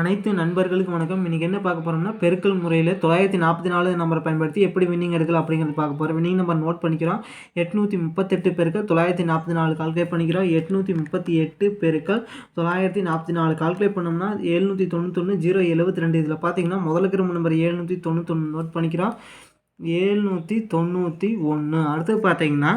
அனைத்து நண்பர்களுக்கும் வணக்கம். இன்றைக்கி என்ன பார்க்க போகிறோம்னா பெருக்கல் முறையில் தொள்ளாயிரத்தி நாற்பத்தி நாலு நம்பரை பயன்படுத்தி எப்படி வின்னிங் எடுக்கலாம் அப்படிங்கிறது பார்க்க போகிறோம் வின்னிங் நம்பர் நோட் பண்ணிக்கிறோம். எட்நூற்றி முப்பத்தெட்டு பெருக்கள் தொள்ளாயிரத்தி நாற்பத்தி நாலு கால்குலேட் பண்ணிக்கிறோம். எட்நூற்றி முப்பத்தி எட்டு பெருக்கள் தொள்ளாயிரத்தி நாற்பத்தி நாலு கால்குலேட் பண்ணோம்னா எழுநூற்றி தொண்ணூத்தொன்று ஜீரோ எழுபத்தி ரெண்டு. இதில் பார்த்தீங்கன்னா முதல் கிரம நம்பர் எழுநூற்றி தொண்ணூத்தொன்று நோட் பண்ணிக்கிறோம். ஏழ்நூற்றி தொண்ணூற்றி ஒன்று அடுத்து பார்த்தீங்கன்னா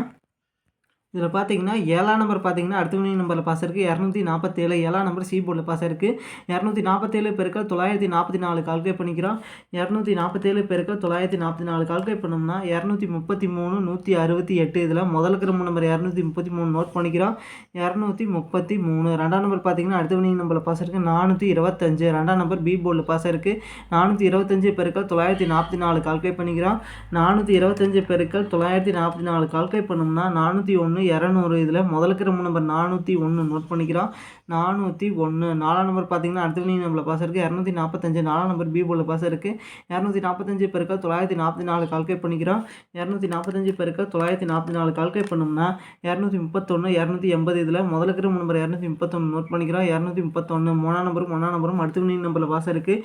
இதில் பார்த்தீங்கன்னா ஏழாம் நம்பர் பார்த்தீங்கன்னா அடுத்த வினிங் நம்பரில் பாஸ் இருக்குது இரநூத்தி நாற்பத்தேழு ஏழாம் நம்பர் சி போர்டில் பாஸ் இருக்குது இரநூத்தி நாற்பத்தேழு பெருக்கள் தொள்ளாயிரத்தி நாற்பத்தி நாலு கால்குலேட் பண்ணிக்கிறோம். இரநூத்தி நாற்பத்தேழு பெருக்கள் தொள்ளாயிரத்தி நாற்பத்தி நாலு கால்குலேட் பண்ணோம்னா இரநூத்தி முப்பத்தி மூணு நூற்றி அறுபத்தி எட்டு. இதில் முதல் கிரம நம்பர் இரநூத்தி முப்பத்தி மூணு நோட் பண்ணிக்கிறோம். இரநூத்தி முப்பத்தி மூணு ரெண்டாம் நம்பர் பார்த்தீங்கன்னா அடுத்த வினிங் நம்பரில் பாஸ் இருக்குது நானூற்றி இருபத்தஞ்சு. ரெண்டாம் நம்பர் பி போர்டில் பாஸ் இருக்குது நானூற்றி இருபத்தஞ்சு பெருக்கள் தொள்ளாயிரத்தி நாற்பத்தி நாலு கால்குலேட் பண்ணிக்கிறோம். நானூற்றி இருபத்தஞ்சு பெருக்கள் தொள்ளாயிரத்தி நாற்பத்தி நாலு கால்குலேட் பண்ணோம்னா நானூற்றி ஒன்று இரநூறு இதில் முதல் கிரம நம்பர் நானூற்றி ஒன்று நோட் பண்ணிக்கிறோம் நானூற்றி ஒன்று நாலாம் நம்பர் பார்த்தீங்கன்னா அடுத்த வினிங் நம்பரில் பாஸ் இருக்குது இரநூத்தி நாற்பத்தஞ்சு நாலாம் நம்பர் பி போல பாஸ் இருக்குது இரநூத்தி நாற்பத்தஞ்சு பெருக்கள் தொள்ளாயிரத்தி நாற்பத்தி நாலு கால்குலேட் பண்ணிக்கிறோம். இரநூத்தி நாற்பத்தஞ்சு பெருக்கா தொள்ளாயிரத்தி நாற்பத்தி நாலு கால்குலேட் பண்ணோம்னா இரநூத்தி முப்பத்தொன்று இரநூத்தி எண்பது இதில் முதல் இருக்கிற நம்பர் இரநூத்தி முப்பத்தொன்று நோட் பண்ணிக்கிறோம். இரநூத்தி முப்பத்தொன்று மூணாம் நம்பரும் ஒன்றாம் நம்பரும் அடுத்த வினிங் நம்பரில் பாஸ் இருக்குது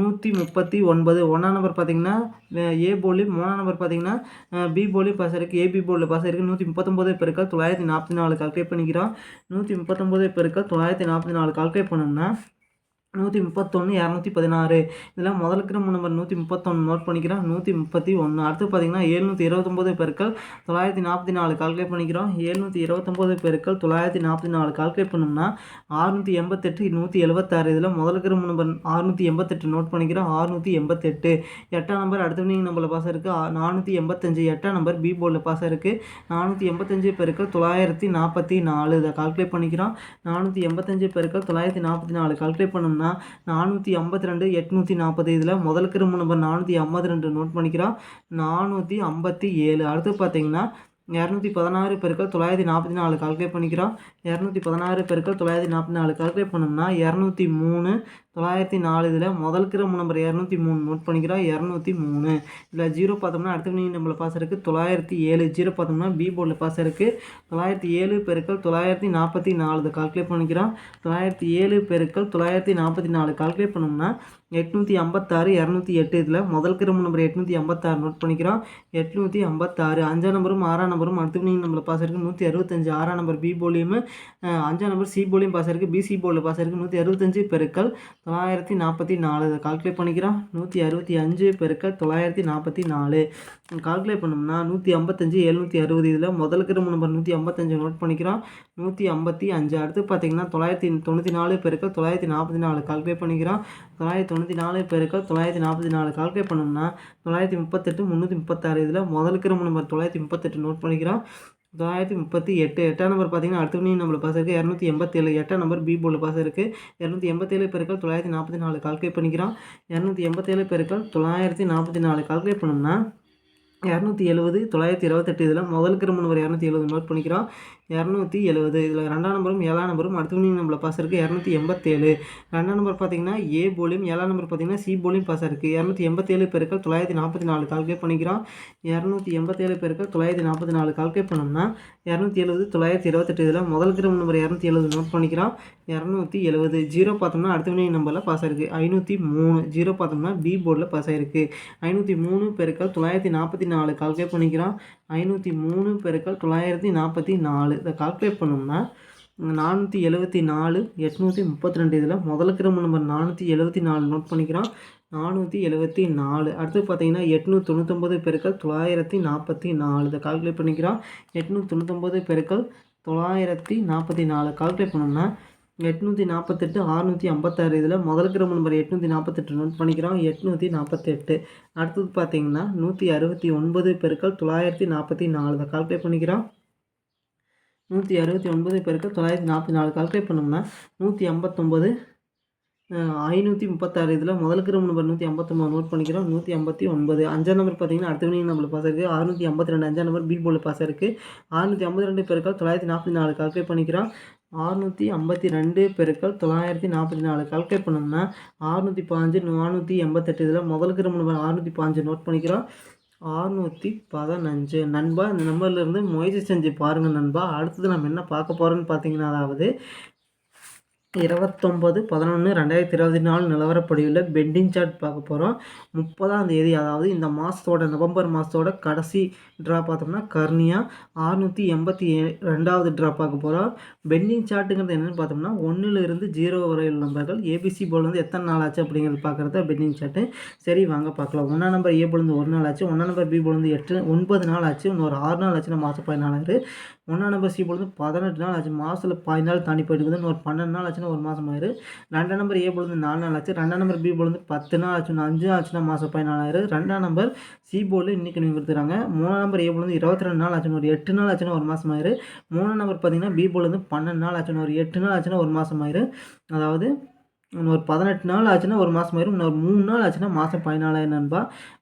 நூற்றி முப்பத்தி ஒன்பது. ஒன்றாம் நம்பர் பார்த்தீங்கன்னா ஏ போலி மூணாம் நம்பர் பார்த்தீங்கன்னா பி போலி பாஸ் இருக்குது ஏபி போலில் பாஸ் இருக்குது நூற்றி முப்பத்தொம்போது பெருக்கள் தொள்ளாயிரத்தி நாற்பத்தி நாலு கால்குலேட் பண்ணிக்கிறோம். நூற்றி முப்பத்தொம்போது பெருக்கள் தொள்ளாயிரத்தி நாற்பத்தி நாலு கால்குலேட் பண்ணோம்னா நூற்றி முப்பத்தொன்று இரநூத்தி பதினாறு. இதில் முதல் கிரம நம்பர் நூற்றி முப்பத்தொன்று நோட் பண்ணிக்கிறோம். நூற்றி முப்பத்தி ஒன்று அடுத்து பார்த்தீங்கன்னா எழுநூற்றி இருபத்தொம்போது பெருக்கள் தொள்ளாயிரத்தி நாற்பத்தி நாலு கால்குலேட் பண்ணிக்கிறோம். எழுநூற்றி இருபத்தொம்போது பெருக்கள் தொள்ளாயிரத்தி நாற்பத்தி நாலு கால்குலேட் பண்ணோம்னா அறுநூற்றி எண்பத்தெட்டு நூற்றி எழுபத்தாறு இதில் முதல் கிரம நம்பர் ஆறுநூற்றி எண்பத்தெட்டு. நோட் பண்ணிக்கிறோம். ஆறுநூற்றி எண்பத்தெட்டு. எட்டாம் நம்பர் அடுத்த நீங்கள் நம்பரில் பாஸ் இருக்குது நானூற்றி எண்பத்தஞ்சு. எட்டாம் நம்பர் பி போர்டில் பாஸ் இருக்குது நானூற்றி எண்பத்தஞ்சு பெருக்கள் தொள்ளாயிரத்தி நாற்பத்தி நாலு. இதை கால்குலேட் பண்ணிக்கிறோம். நானூற்றி எண்பத்தஞ்சு பெருக்கள் தொள்ளாயிரத்தி நாற்பத்தி நாலு. கால்குலேட் பண்ணோம்னா நானூற்றி ஐம்பத்தி ரெண்டு எட்நூற்றி நாற்பது இதில் முதல் கிரும்பு நம்பர் நானூற்றி ஐம்பத்தி ரெண்டு நோட் பண்ணிக்கிறோம் நானூற்றி ஐம்பத்தி ஏழு. அடுத்து பார்த்தீங்கன்னா இரநூத்தி பதினாறு பெருக்கள் தொள்ளாயிரத்தி நாற்பத்தி நாலு கால்குலேட் பண்ணிக்கிறோம் இரநூத்தி பதினாறு பெருக்கள் தொள்ளாயிரத்தி நாற்பத்தி நாலு கால்குலேட் பண்ணோம்னா இரநூத்தி மூணு தொள்ளாயிரத்தி நாலு இதில் முதல் கிரம நம்பர் இரநூத்தி மூணு. நோட் பண்ணிக்கிறோம் இரநூத்தி மூணு. இதில் ஜீரோ பார்த்தோம்னா அடுத்த வினிங் நம்பரில் பாஸ் இருக்குது தொள்ளாயிரத்தி ஏழு. ஜீரோ பார்த்தோம்னா பி போர்டில் பாஸ் இருக்குது தொள்ளாயிரத்தி ஏழு பெருக்கள் தொள்ளாயிரத்தி நாற்பத்தி நாலு. இதை கால்குலேட் பண்ணிக்கிறோம் தொள்ளாயிரத்தி ஏழு பெருக்கள் தொள்ளாயிரத்தி நாற்பத்தி நாலு. கால்குலேட் பண்ணோம்னா எட்நூற்றி ஐம்பத்தாறு இரநூத்தி எட்டு. இதில் முதல் கிரம நம்பர் எட்நூற்றி ஐம்பத்தாறு. நோட் பண்ணிக்கிறோம் எட்நூற்றி ஐம்பத்தாறு. அஞ்சாம் நம்பரும் ஆறாம் நம்பரும் அடுத்த வினிங் நம்பரில் பாஸ் இருக்குது நூற்றி அறுபத்தஞ்சு. ஆறாம் நம்பர் பி போலியும் அஞ்சாம் நம்பர் சி போலியும் பாஸ் இருக்குது பிசி போலில் பாஸ் இருக்குது நூற்றி அறுபத்தஞ்சு பெருக்கள் தொள்ளாயிரத்தி நாற்பத்தி நாலு. இதை கால்குலேட் பண்ணிக்கிறோம். நூற்றி அறுபத்தி அஞ்சு பெருக்க தொள்ளாயிரத்தி நாற்பத்தி நாலு. கால்குலேட் பண்ணோம்னா நூற்றி ஐம்பத்தஞ்சு எழுநூற்றி அறுபது. இதில் முதல் கிரம நம்பர் நூற்றி ஐம்பத்தஞ்சு நோட் பண்ணிக்கிறோம். நூற்றி ஐம்பத்தி அஞ்சு. அடுத்து பார்த்தீங்கன்னா தொள்ளாயிரத்தி தொண்ணூற்றி நாலு பெருக்க தொள்ளாயிரத்தி நாற்பத்தி நாலு கால்குலேட் பண்ணிக்கிறோம். தொள்ளாயிரத்தி தொண்ணூற்றி நாலு பெருக்க தொள்ளாயிரத்தி நாற்பத்தி நாலு கால்குலேட் பண்ணோம்னா தொள்ளாயிரத்தி முப்பத்தெட்டு முந்நூற்றி முப்பத்தாறு. இதில் முதல் கிரம நம்பர் தொள்ளாயிரத்தி முப்பத்தெட்டு நோட் பண்ணிக்கிறோம். தொள்ளாயிரத்தி முப்பத்தி எட்டு. எட்டாம் நம்பர் பார்த்தீங்கன்னா அடுத்த வினிங் நம்பரில் பாஸ் இருக்குது இரநூத்தி எண்பத்தேழு. எட்டாம் நம்பர் பி போர்டில் பாஸ் இருக்குது இரநூத்தி எண்பத்தேழு பெருக்கள் தொள்ளாயிரத்தி நாற்பத்தி நாலு. கால்குலேட் பண்ணிக்கிறோம். இரநூத்தி எண்பத்தேழு பெருக்கள் தொள்ளாயிரத்தி நாற்பத்தி நாலு. கால்குலேட் பண்ணோம்னா இரநூத்தி எழுபது தொள்ளாயிரத்தி இருபத்தெட்டு. இதில் முதல் கிரம நம்பர் இரநூத்தி எழுபது நோட் பண்ணிக்கிறோம். இரநூத்தி எழுபது இதில் ரெண்டாம் நம்பரும் ஏழாம் நம்பரும் அடுத்த வினிங் நம்பரில் பாஸ் இருக்குது இரநூத்தி எண்பத்தேழு. ரெண்டாம் நம்பர் பார்த்தீங்கன்னா ஏ போலியும் ஏழாம் நம்பர் பார்த்தீங்கன்னா சி போலியும் பாஸ் இருக்குது இரநூத்தி எண்பத்தேழு பெருக்கள் தொள்ளாயிரத்தி நாற்பத்தி நாலு கால்குலேட் பண்ணிக்கிறோம். இரநூத்தி எண்பத்தேழு பெருக்கள் தொள்ளாயிரத்தி நாற்பத்தி நாலு கால்குலேட் பண்ணோம்னா இரநூத்தி எழுபது தொள்ளாயிரத்தி இருபத்தெட்டு. இதில் முதல் கிரம நம்பர் இரநூத்தி எழுபது நோட் பண்ணிக்கிறோம். இரநூத்தி எழுபது ஜீரோ பார்த்தோம்னா அடுத்த வினிங் நம்பரில் பாஸ் ஆயிருக்கு. ஐநூற்றி மூணு. ஜீரோ பார்த்தோம்னா பி போர்டில் பாஸ் ஆயிருக்கு. ஐநூற்றி மூணு பெருக்கள் தொள்ளாயிரத்தி நாற்பத்தி நாலு கால்குலேட் பண்ணிக்கிறோம். ஐநூற்றி மூணு பெருக்கள் தொள்ளாயிரத்தி நாற்பத்தி நாலு. இதை கால்குலேட் பண்ணோம்னா நானூற்றி எழுபத்தி நாலு எட்நூற்றி முப்பத்தி ரெண்டு இதில் முதல் கிரம நம்பர் நானூற்றி எழுபத்தி நாலு நோட் பண்ணிக்கிறோம். நானூற்றி எழுபத்தி நாலு. அடுத்து பார்த்தீங்கன்னா எட்நூற்றி தொண்ணூத்தொம்பது பெருக்கள் தொள்ளாயிரத்தி நாற்பத்தி நாலு இதை கால்குலேட் பண்ணிக்கிறோம். எட்நூற்றி தொண்ணூத்தொம்பது பெருக்கள் தொள்ளாயிரத்தி நாற்பத்தி நாலு கால்குலேட் பண்ணோம்னா எட்நூற்றி நாற்பத்தெட்டு அறுநூற்றி ஐம்பத்தாறு இதில் முதல் கிரம நம்பர் எட்நூற்றி நாற்பத்தெட்டு நோட் பண்ணிக்கிறோம். எட்நூற்றி நாற்பத்தெட்டு. அடுத்தது பார்த்தீங்கன்னா நூற்றி அறுபத்தி ஒன்பது பெருக்கள் தொள்ளாயிரத்தி நாற்பத்தி நாலு இதை கால்குலேட் பண்ணிக்கிறோம். நூற்றி அறுபத்தி ஒன்பது பெருக்கள் தொள்ளாயிரத்தி நாற்பத்தி நாலு கால்குலேட் பண்ணோம்னா நூற்றி ஐம்பத்தொம்பது ஐநூற்றி முப்பத்தாறு. இதில் முதல் கிரும நம்பர் நூற்றி ஐம்பத்தொம்பது நோட் பண்ணிக்கிறோம். நூற்றி ஐம்பத்தி ஒன்பது. அஞ்சாம் நம்பர் பார்த்தீங்கன்னா அடுத்த வினிங் நம்பர் பாஸ் இருக்குது அறுநூற்றி ஐம்பத்தி ரெண்டு அஞ்சாம் நம்பர் பி போர்டில் பாஸ் இருக்குது அறுநூற்றி ஐம்பத்தி ரெண்டு பெருக்கள் தொள்ளாயிரத்தி நாற்பத்தி நாலு கால்குலேட் பண்ணிக்கிறோம். அறுநூற்றி ஐம்பத்தி ரெண்டு பெருக்கள் தொள்ளாயிரத்தி நாற்பத்தி நாலு கால்குலேட் பண்ணோம்னா அறுநூற்றி பாஞ்சு நானூற்றி எண்பத்தெட்டு. இதில் முதல் கிரும நம்பர் அறுநூற்றி பாஞ்சு நோட் பண்ணிக்கிறோம். அறுநூற்றி பதினஞ்சு. நண்பா இந்த நம்பர்லேருந்து முயற்சி செஞ்சு பாருங்கள் நண்பா. அடுத்தது நம்ம என்ன பார்க்க போகிறோன்னு பார்த்தீங்கன்னா அதாவது இருபத்தொம்பது பதினொன்று ரெண்டாயிரத்தி இருபத்தி நாலு நிலவரப்படியுள்ள பெண்டிங் சார்ட் பார்க்க போகிறோம் முப்பதாம் தேதி அதாவது இந்த மாதத்தோட நவம்பர் மாதத்தோட கடைசி ட்ரா பார்த்தோம்னா கர்னியா. ஆறுநூற்றி எண்பத்தி ரெண்டாவது ட்ரா பார்க்க போகிறோம் பெண்டிங் சார்ட்டுங்கிறது என்னென்னு பார்த்தோம்னா ஒன்றுலேருந்து ஜீரோ வரையில் நம்பர்கள் ஏபிசி போல் வந்து எத்தனை நாள் ஆச்சு அப்படிங்கிறது பார்க்குறது பெண்டிங் சார்ட்டு. சரி வாங்க பார்க்கலாம். ஒன்றா நம்பர் ஏ போலேருந்து ஒரு நாள் ஆச்சு ஒன்றா நம்பர் பி போலேருந்து வந்து எட்டு ஒன்பது நாள் ஆச்சு இன்னொரு ஆறு நாள் ஆச்சுன்னா மாதம் பதினாலாயிரம் ஒன்றாம் நம்பர் சி பொழுது பதினெட்டு நாள் ஆச்சு. மாதத்தில் பாதி நாள் தாண்டி போயிட்டு இருக்குது. ஒரு பன்னெண்டு நாள் ஆச்சுன்னா ஒரு மாதம் ஆயிரு. ரெண்டாம் நம்பர் ஏ பொழுது நாலு நாள் ஆச்சு. ரெண்டாம் நம்பர் பி பொழுது பத்து நாள் ஆச்சுன்னா அஞ்சு ஆச்சுன்னா மாதம் பதினாலாயிரம் ரெண்டாம் நம்பர் சி போர்டில் இன்றைக்கி நீங்கள் கொடுத்துறாங்க. மூணாம் நம்பர் ஏ பொழுது இருபத்தி ரெண்டு நாள் ஆச்சுன்னு ஒரு எட்டு நாள் ஆச்சுன்னா ஒரு மாதம் ஆயிரு. மூணாம் நம்பர் பார்த்தீங்கன்னா பி பொழுது பன்னெண்டு நாள் ஆச்சுன்னா ஒரு எட்டு நாள் ஆச்சுன்னா ஒரு மாதம் ஆயிரு. அதாவது இன்னொரு பதினெட்டு நாள் ஆச்சுன்னா ஒரு மாதம் ஆயிரும் இன்னொரு மூணு நாள் ஆச்சுன்னா மாதம் பதினாலாயிரம் நண்பா.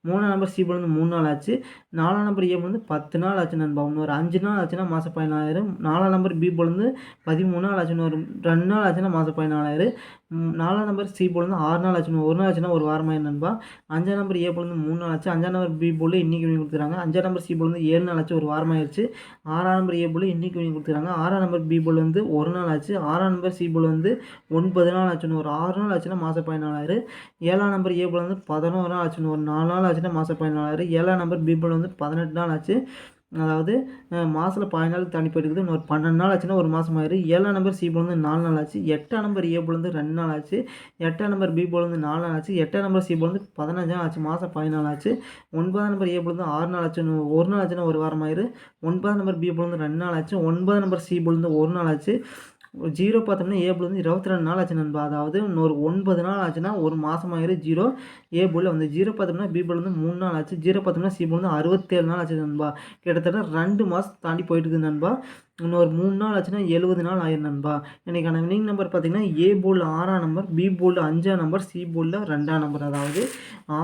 மூணாம் நம்பர் சி வந்து மூணு நாள் ஆச்சு. நாலாம் நம்பர் ஏ வந்து பத்து நாள் ஆச்சு நண்பா. இன்னொரு அஞ்சு நாள் ஆச்சுன்னா மாதம் பதினாலாயிரம். நாலாம் நம்பர் பி வந்து பதிமூணு நாள் ஆச்சுன்னு ஒரு ரெண்டு நாள் ஆச்சுன்னா மாதம் பதினாலாயிரம். நாலாம் நம்பர் சி வந்து ஆறு நாள் ஆச்சுன்னு ஒரு நாள் ஆச்சுன்னா ஒரு வாரமாக நண்பா? அஞ்சாம் நம்பர் ஏ வந்து மூணு நாள் ஆச்சு. அஞ்சாம் நம்பர் பி போல் இன்றைக்கி வினி கொடுத்துறாங்க. அஞ்சாம் நம்பர் சி வந்து ஏழு நாள் ஆச்சு ஒரு வாரமாயிருச்சு ஆறாம் நம்பர் ஏ போல் இன்றைக்கி வினி கொடுத்துறாங்க. ஆறாம் நம்பர் பி போல் வந்து ஒரு நாள் ஆச்சு. ஆறாம் நம்பர் சி போல் வந்து ஒன்பது நாள் ஆச்சுன்னு ஒரு ஆறு நாள் ஆச்சுன்னா மாதம் பதினாலாயிரம். ஏழாம் நம்பர் ஏ போல் வந்து பதினோரு நாள் ஆச்சுன்னு ஒரு நாலு நாள் ஆச்சுன்னா மாதம் பதினாலாயிரம். ஏழாம் நம்பர் பி போல் வந்து பதினெட்டு நாள் ஆச்சு. அதாவது மாதத்தில் பதினாலு நாள் தாண்டி போயிருக்குது இன்னொரு பன்னெண்டு நாள் ஆச்சுன்னா ஒரு மாதம் ஆயிரு ஏழாம் நம்பர் சி போல் நாலு நாள் ஆச்சு. எட்டாம் நம்பர் ஏ போல் ரெண்டு நாள் ஆச்சு. எட்டாம் நம்பர் பி போல் நாலு நாள் ஆச்சு. எட்டாம் நம்பர் சி போல் வந்து பதினஞ்சு நாள் ஆச்சு. மாதம் பதினாலு ஆச்சு. ஒன்பதாம் நம்பர் ஏ போல் வந்து ஆறு நாள் ஆச்சு ஒரு நாள் ஆச்சுன்னா ஒரு வாரம் ஆயிரு ஒன்பதாம் நம்பர் பி போல் ரெண்டு நாள் ஆச்சு. ஒன்பதாம் நம்பர் சி போல் ஒரு நாள் ஆச்சு. ஜீரோ பார்த்தோம்னா ஏ வந்து இருபத்தி ரெண்டு நாள் ஆச்சு நண்பா. அதாவது இன்னொரு ஒன்பது நாள் ஆச்சுன்னா ஒரு மாதம் ஆகிடும் ஜீரோ. ஏ போல் வந்து ஜீரோ பார்த்தோம்னா பி வந்து மூணு நாள் ஆச்சு. ஜீரோ பார்த்தோம்னா சி வந்து அறுபத்தேழு நாள் ஆச்சு நண்பா. கிட்டத்தட்ட ரெண்டு மாதம் தாண்டி போயிட்டு இருக்குது நண்பா. இன்னொரு மூணு நாள் ஆச்சுன்னா எழுபது நாள் ஆயிரம் நண்பா. இன்றைக்கான வினிங் நம்பர் பார்த்திங்கன்னா ஏ போல் ஆறாம் நம்பர் பி போல்டு அஞ்சாம் நம்பர் சி போல்டில் ரெண்டாம் நம்பர் அதாவது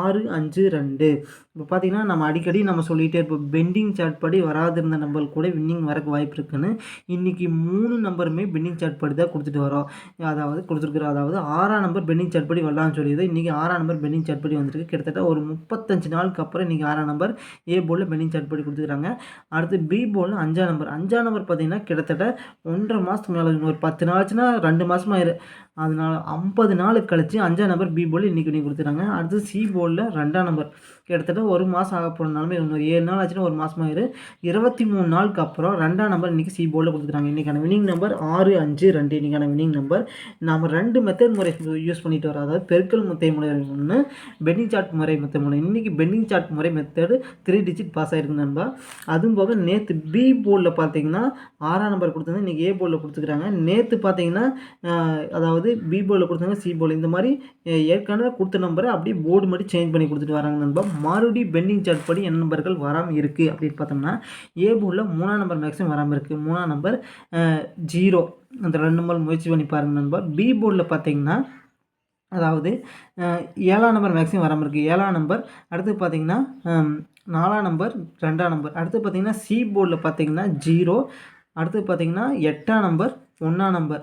ஆறு அஞ்சு ரெண்டு. இப்போ பார்த்திங்கன்னா நம்ம அடிக்கடி நம்ம சொல்லிகிட்டே இருப்போம் பெண்டிங் சார்ட் படி வராதிருந்த நம்பர் கூட வின்னிங் வரக்கு வாய்ப்பு இருக்குன்னு. இன்றைக்கி மூணு நம்பருமே பெண்டிங் சார்ட் படி தான் கொடுத்துட்டு வரோம். அதாவது கொடுத்துருக்குறோம் அதாவது ஆறாம் நம்பர் பெண்டிங் சார்ட் படி வரலாம்னு சொல்லியது. இன்றைக்கி ஆறாம் நம்பர் பெண்டிங் சார்ட் படி வந்திருக்கு. கிட்டத்தட்ட ஒரு முப்பத்தஞ்சு நாளுக்கு அப்புறம் இன்றைக்கி ஆறாம் நம்பர் ஏ போலில் பெண்டிங் சார்ட் படி கொடுத்துருக்காங்க. அடுத்து பி போலில் அஞ்சாம் நம்பர் அஞ்சாம் நம்பர் பார்த்திங்கன்னா பார்த்தீங்கன்னா கிட்டத்தட்ட ஒன்றரை மாதத்துக்கு மேலே ஒரு பத்து நாள் ஆச்சுன்னா ரெண்டு மாதமாக அதனால் ஐம்பது நாள் கழித்து அஞ்சாம் நம்பர் பி போல் இன்றைக்கி பண்ணி கொடுத்துறாங்க அடுத்து சி போலில் ரெண்டாம் நம்பர் கிட்டத்தட்ட ஒரு மாதம் ஆக போகிறனாலுமே இன்னொரு ஏழு நாள் ஆச்சுன்னா ஒரு மாதம் ஆயிரு இருபத்தி மூணு நாளுக்கு அப்புறம் ரெண்டாம் நம்பர் இன்றைக்கி சி போலில் கொடுத்துருக்காங்க இன்றைக்கான வினிங் நம்பர் ஆறு அஞ்சு ரெண்டு இன்றைக்கான வினிங் நம்பர் நம்ம ரெண்டு மெத்தட் முறை யூஸ் பண்ணிட்டு வரோம் அதாவது பெருக்கல் முத்தை முறை ஒன்று பெண்டிங் சார்ட் முறை மெத்த முறை. இன்றைக்கி பெண்டிங் சார்ட் முறை மெத்தடு த்ரீ டிஜிட் பாஸ் ஆகிருக்கு நண்பா. அதுவும் போக நேற்று பி போர்டில் பார்த்தீங்கன்னா ஆறாம் நம்பர் கொடுத்துருந்து இன்றைக்கி ஏ போர்டில் கொடுத்துக்கிறாங்க. நேற்று பார்த்தீங்கன்னா அதாவது அதாவது பி போர்டில் கொடுத்தாங்க சி போர்டில் இந்த மாதிரி ஏற்கனவே கொடுத்த நம்பரை அப்படியே போர்டு மட்டும் சேஞ்ச் பண்ணி கொடுத்துட்டு வராங்க நண்பா. மறுபடியும் பெண்டிங் சார்ட் படி என்ன நம்பர்கள் வராமல் இருக்குது அப்படின்னு பார்த்தோம்னா ஏ போர்டில் மூணாம் நம்பர் மேக்ஸிமம் வராமல் இருக்குது மூணாம் நம்பர் ஜீரோ அந்த ரெண்டு நம்பர் முயற்சி பண்ணி பாருங்கள் நண்பா. பி போர்டில் பார்த்தீங்கன்னா அதாவது ஏழாம் நம்பர் மேக்ஸிமம் வராமல் இருக்குது ஏழாம் நம்பர் அடுத்து பார்த்தீங்கன்னா நாலாம் நம்பர் ரெண்டாம் நம்பர் அடுத்து பார்த்தீங்கன்னா சி போர்டில் பார்த்தீங்கன்னா ஜீரோ அடுத்து பார்த்தீங்கன்னா எட்டாம் நம்பர் ஒன்றாம் நம்பர்